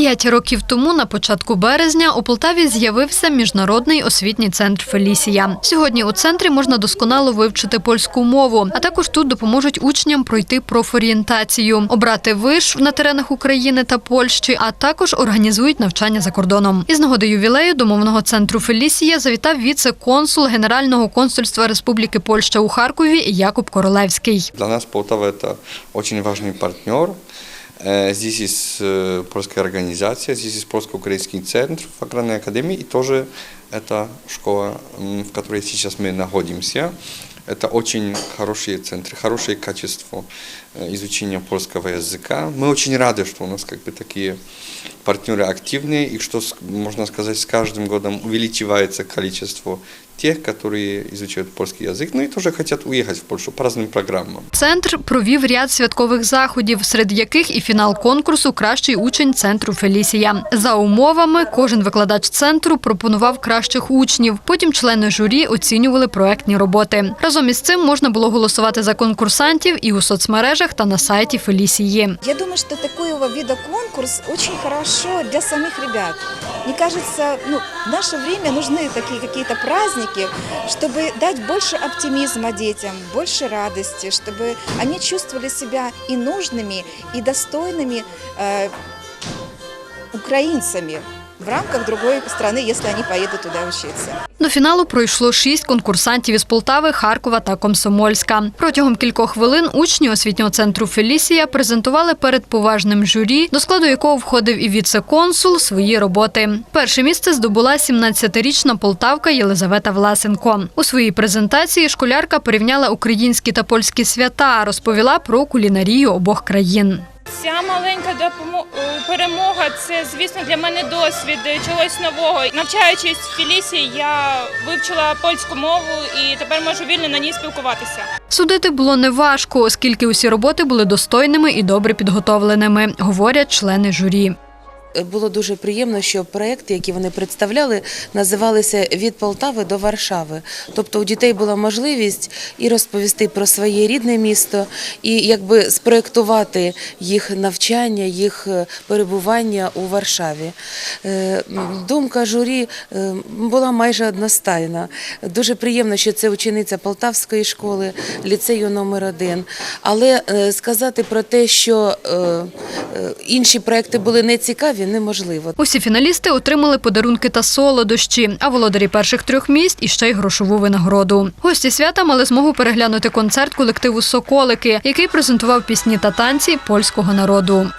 П'ять років тому, на початку березня, у Полтаві з'явився міжнародний освітній центр Фелісія. Сьогодні у центрі можна досконало вивчити польську мову, а також тут допоможуть учням пройти профорієнтацію, обрати виш на теренах України та Польщі, а також організують навчання за кордоном. Із нагоди ювілею до мовного центру Фелісія завітав віце-консул Генерального консульства Республіки Польща у Харкові Якуб Королевський. Для нас Полтава это очень важный партнер. Э, Здесь есть э, польская организация, здесь есть польско-украинский центр в аграрной академии и тоже это школа, м, в которой сейчас мы находимся. Это очень хорошие центры, хорошее качество э, изучения польского языка. Мы очень рады, что у нас как бы такие партнеры активные и что, с- можно сказать, с каждым годом увеличивается количество тех, которые изучают польский язык, ну и тоже хотят уехать в Польшу по разным программам. Центр провів ряд святкових заходів, серед яких і фінал конкурсу Кращий учень центру Фелісія. За умовами, кожен викладач центру пропонував кращих учнів. Потім члени журі оцінювали проектні роботи. Разом із цим можна було голосувати за конкурсантів і у соцмережах та на сайті Фелісії. Я думаю, что такого вида конкурс очень хорошо для самих ребят. Мне кажется, ну, в наше время нужны такие какие-то праздники, чтобы дать больше оптимизма детям, больше радости, чтобы они чувствовали себя и нужными, и достойными э, украинцами в рамках другой страны, если они поедут туда учиться. До фіналу пройшло шість конкурсантів із Полтави, Харкова та Комсомольська. Протягом кількох хвилин учні освітнього центру Фелісія презентували перед поважним журі, до складу якого входив і віце-консул, свої роботи. Перше місце здобула 17-річна полтавка Єлизавета Власенко. У своїй презентації школярка порівняла українські та польські свята, розповіла про кулінарію обох країн. Ця маленька перемога це, звісно, для мене досвід е, чогось нового. Навчаючись в Філісі, я вивчила польську мову і тепер можу вільно на ній спілкуватися. Судити було неважко, оскільки усі роботи були достойними і добре підготовленими, говорять члени журі. Було дуже приємно, що проекти, які вони представляли, називалися від Полтави до Варшави. Тобто у дітей була можливість і розповісти про своє рідне місто, і якби спроектувати їх навчання, їх е, перебування у Варшаві. Е, Думка журі е, була майже одностайна. Дуже приємно, що це учениця Полтавської школи, ліцею номер один. Але сказати про те, що інші проекти були нецікаві, неможливо. Усі фіналісти отримали подарунки та солодощі, а володарі перших трьох місць і ще й грошову винагороду. Гості свята мали змогу переглянути концерт колективу Соколики, який презентував пісні та танці польського народу.